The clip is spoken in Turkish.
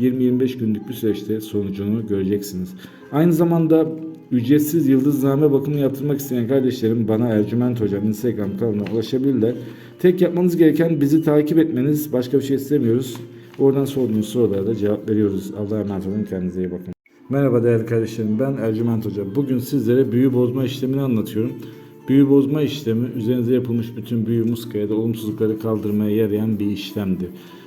20-25 günlük bir süreçte sonucunu göreceksiniz. Aynı zamanda ücretsiz yıldızname bakımı yaptırmak isteyen kardeşlerim bana Ercüment Hocam Instagram kanalına ulaşabilirler. Tek yapmanız gereken bizi takip etmeniz. Başka bir şey istemiyoruz. Oradan sorduğunuz sorulara da cevap veriyoruz. Allah'a emanet olun. Kendinize iyi bakın. Merhaba değerli kardeşlerim. Ben Ercüment Hoca. Bugün sizlere büyü bozma işlemini anlatıyorum. Büyü bozma işlemi üzerinize yapılmış bütün büyü muskaya da olumsuzlukları kaldırmaya yarayan bir işlemdir.